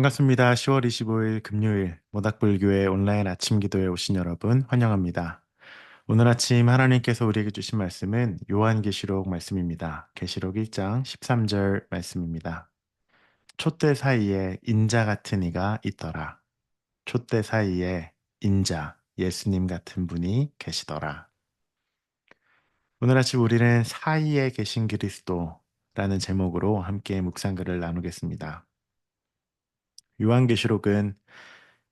반갑습니다. 10월 25일 금요일 모닥불교회 온라인 아침 기도에 오신 여러분 환영합니다. 오늘 아침 하나님께서 우리에게 주신 말씀은 요한계시록 말씀입니다. 계시록 1장 13절 말씀입니다. 촛대 사이에 인자 같은 이가 있더라. 촛대 사이에 인자, 예수님 같은 분이 계시더라. 오늘 아침 우리는 사이에 계신 그리스도라는 제목으로 함께 묵상글을 나누겠습니다. 요한계시록은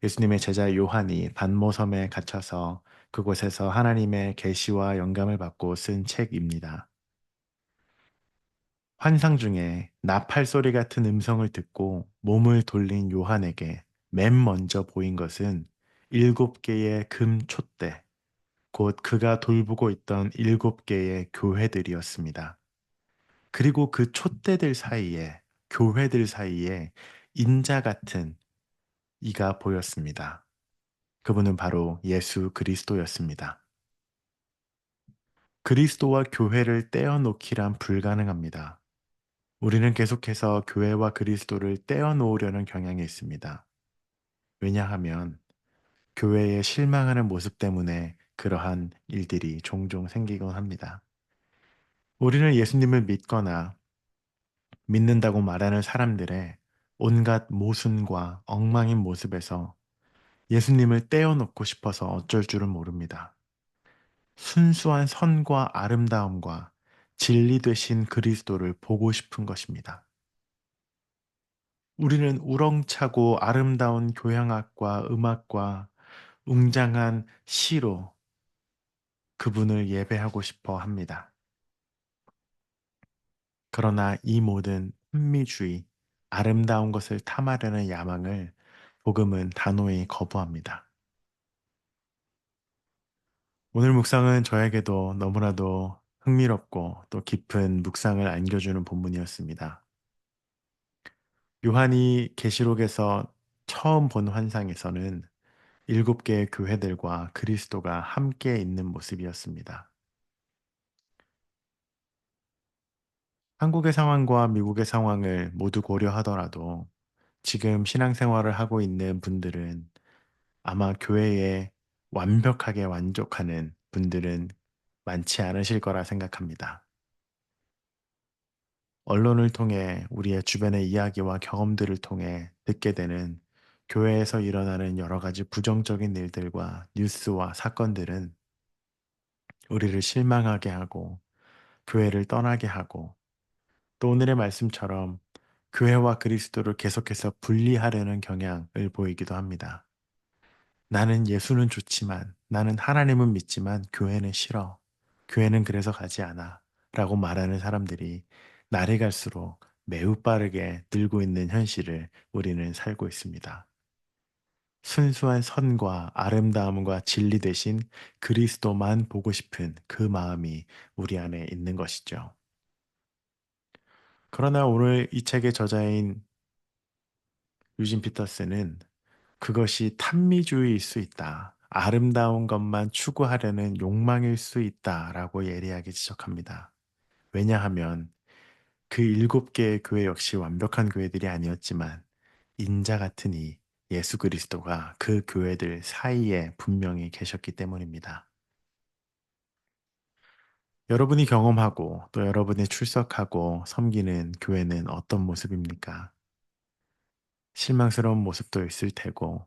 예수님의 제자 요한이 반모섬에 갇혀서 그곳에서 하나님의 계시와 영감을 받고 쓴 책입니다. 환상 중에 나팔 소리 같은 음성을 듣고 몸을 돌린 요한에게 맨 먼저 보인 것은 일곱 개의 금 촛대, 곧 그가 돌보고 있던 일곱 개의 교회들이었습니다. 그리고 그 촛대들 사이에, 교회들 사이에 인자 같은 이가 보였습니다. 그분은 바로 예수 그리스도였습니다. 그리스도와 교회를 떼어놓기란 불가능합니다. 우리는 계속해서 교회와 그리스도를 떼어놓으려는 경향이 있습니다. 왜냐하면 교회에 실망하는 모습 때문에 그러한 일들이 종종 생기곤 합니다. 우리는 예수님을 믿거나 믿는다고 말하는 사람들의 온갖 모순과 엉망인 모습에서 예수님을 떼어놓고 싶어서 어쩔 줄은 모릅니다. 순수한 선과 아름다움과 진리 되신 그리스도를 보고 싶은 것입니다. 우리는 우렁차고 아름다운 교향악과 음악과 웅장한 시로 그분을 예배하고 싶어 합니다. 그러나 이 모든 흥미주의, 아름다운 것을 탐하려는 야망을 복음은 단호히 거부합니다. 오늘 묵상은 저에게도 너무나도 흥미롭고 또 깊은 묵상을 안겨주는 본문이었습니다. 요한이 계시록에서 처음 본 환상에서는 일곱 개의 교회들과 그리스도가 함께 있는 모습이었습니다. 한국의 상황과 미국의 상황을 모두 고려하더라도 지금 신앙생활을 하고 있는 분들은 아마 교회에 완벽하게 만족하는 분들은 많지 않으실 거라 생각합니다. 언론을 통해 우리의 주변의 이야기와 경험들을 통해 듣게 되는 교회에서 일어나는 여러 가지 부정적인 일들과 뉴스와 사건들은 우리를 실망하게 하고 교회를 떠나게 하고 또 오늘의 말씀처럼 교회와 그리스도를 계속해서 분리하려는 경향을 보이기도 합니다. 나는 예수는 좋지만 나는 하나님은 믿지만 교회는 싫어. 교회는 그래서 가지 않아. 라고 말하는 사람들이 날이 갈수록 매우 빠르게 늘고 있는 현실을 우리는 살고 있습니다. 순수한 선과 아름다움과 진리 대신 그리스도만 보고 싶은 그 마음이 우리 안에 있는 것이죠. 그러나 오늘 이 책의 저자인 유진 피터스는 그것이 탐미주의일 수 있다. 아름다운 것만 추구하려는 욕망일 수 있다 라고 예리하게 지적합니다. 왜냐하면 그 일곱 개의 교회 역시 완벽한 교회들이 아니었지만 인자 같으니 예수 그리스도가 그 교회들 사이에 분명히 계셨기 때문입니다. 여러분이 경험하고 또 여러분이 출석하고 섬기는 교회는 어떤 모습입니까? 실망스러운 모습도 있을 테고,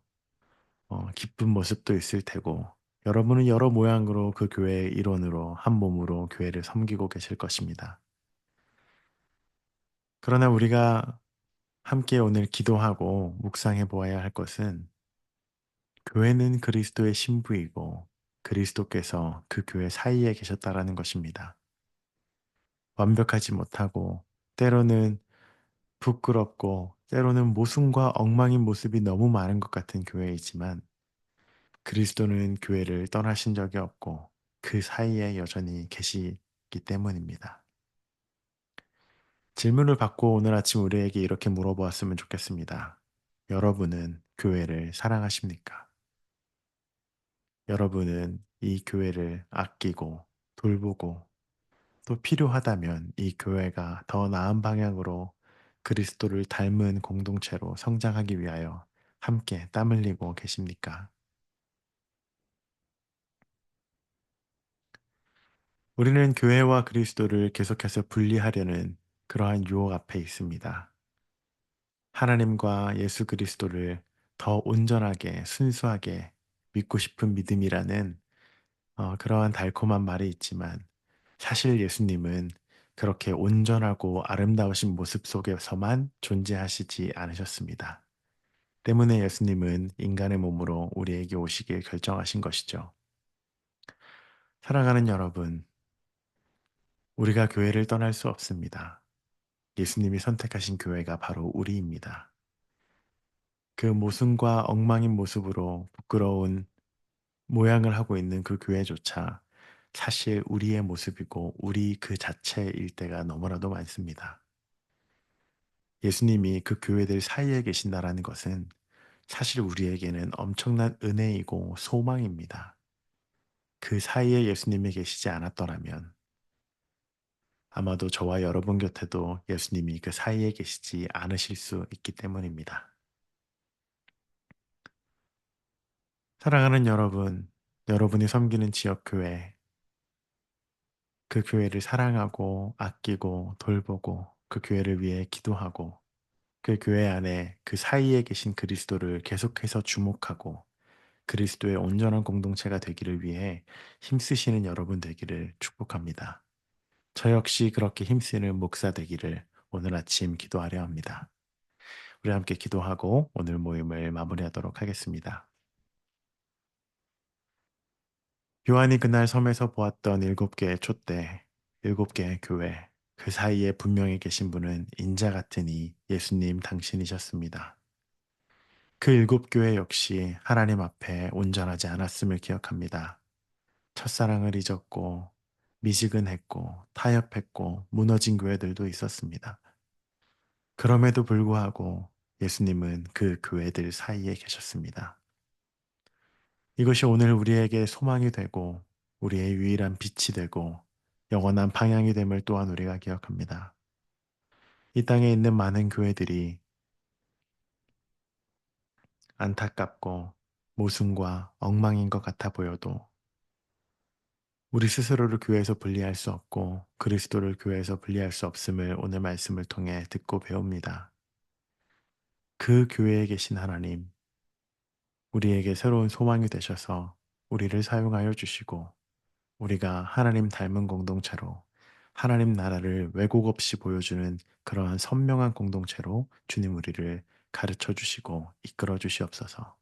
어, 기쁜 모습도 있을 테고, 여러분은 여러 모양으로 그 교회의 일원으로 한 몸으로 교회를 섬기고 계실 것입니다. 그러나 우리가 함께 오늘 기도하고 묵상해 보아야 할 것은 교회는 그리스도의 신부이고 그리스도께서 그 교회 사이에 계셨다라는 것입니다. 완벽하지 못하고 때로는 부끄럽고 때로는 모순과 엉망인 모습이 너무 많은 것 같은 교회이지만 그리스도는 교회를 떠나신 적이 없고 그 사이에 여전히 계시기 때문입니다. 질문을 받고 오늘 아침 우리에게 이렇게 물어보았으면 좋겠습니다. 여러분은 교회를 사랑하십니까? 여러분은 이 교회를 아끼고 돌보고 또 필요하다면 이 교회가 더 나은 방향으로 그리스도를 닮은 공동체로 성장하기 위하여 함께 땀 흘리고 계십니까? 우리는 교회와 그리스도를 계속해서 분리하려는 그러한 유혹 앞에 있습니다. 하나님과 예수 그리스도를 더 온전하게 순수하게 믿고 싶은 믿음이라는 어, 그러한 달콤한 말이 있지만 사실 예수님은 그렇게 온전하고 아름다우신 모습 속에서만 존재하시지 않으셨습니다. 때문에 예수님은 인간의 몸으로 우리에게 오시길 결정하신 것이죠. 사랑하는 여러분, 우리가 교회를 떠날 수 없습니다. 예수님이 선택하신 교회가 바로 우리입니다. 그 모순과 엉망인 모습으로 부끄러운 모양을 하고 있는 그 교회조차 사실 우리의 모습이고 우리 그 자체일 때가 너무나도 많습니다. 예수님이 그 교회들 사이에 계신다라는 것은 사실 우리에게는 엄청난 은혜이고 소망입니다. 그 사이에 예수님이 계시지 않았더라면 아마도 저와 여러분 곁에도 예수님이 그 사이에 계시지 않으실 수 있기 때문입니다. 사랑하는 여러분, 여러분이 섬기는 지역교회, 그 교회를 사랑하고 아끼고 돌보고 그 교회를 위해 기도하고 그 교회 안에 그 사이에 계신 그리스도를 계속해서 주목하고 그리스도의 온전한 공동체가 되기를 위해 힘쓰시는 여러분 되기를 축복합니다. 저 역시 그렇게 힘쓰는 목사 되기를 오늘 아침 기도하려 합니다. 우리 함께 기도하고 오늘 모임을 마무리하도록 하겠습니다. 요한이 그날 섬에서 보았던 일곱 개의 촛대, 일곱 개의 교회, 그 사이에 분명히 계신 분은 인자 같으니 예수님 당신이셨습니다. 그 일곱 교회 역시 하나님 앞에 온전하지 않았음을 기억합니다. 첫사랑을 잊었고, 미지근했고, 타협했고, 무너진 교회들도 있었습니다. 그럼에도 불구하고 예수님은 그 교회들 사이에 계셨습니다. 이것이 오늘 우리에게 소망이 되고 우리의 유일한 빛이 되고 영원한 방향이 됨을 또한 우리가 기억합니다. 이 땅에 있는 많은 교회들이 안타깝고 모순과 엉망인 것 같아 보여도 우리 스스로를 교회에서 분리할 수 없고 그리스도를 교회에서 분리할 수 없음을 오늘 말씀을 통해 듣고 배웁니다. 그 교회에 계신 하나님, 우리에게 새로운 소망이 되셔서 우리를 사용하여 주시고 우리가 하나님 닮은 공동체로 하나님 나라를 왜곡 없이 보여주는 그러한 선명한 공동체로 주님 우리를 가르쳐 주시고 이끌어 주시옵소서.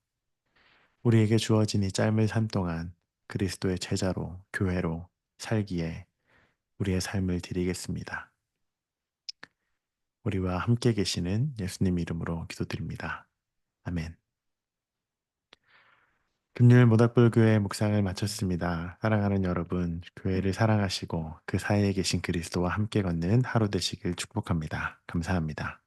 우리에게 주어진 이 짧은 삶 동안 그리스도의 제자로 교회로 살기에 우리의 삶을 드리겠습니다. 우리와 함께 계시는 예수님 이름으로 기도드립니다. 아멘. 금요일 모닥불교회 묵상을 마쳤습니다. 사랑하는 여러분, 교회를 사랑하시고 그 사이에 계신 그리스도와 함께 걷는 하루 되시길 축복합니다. 감사합니다.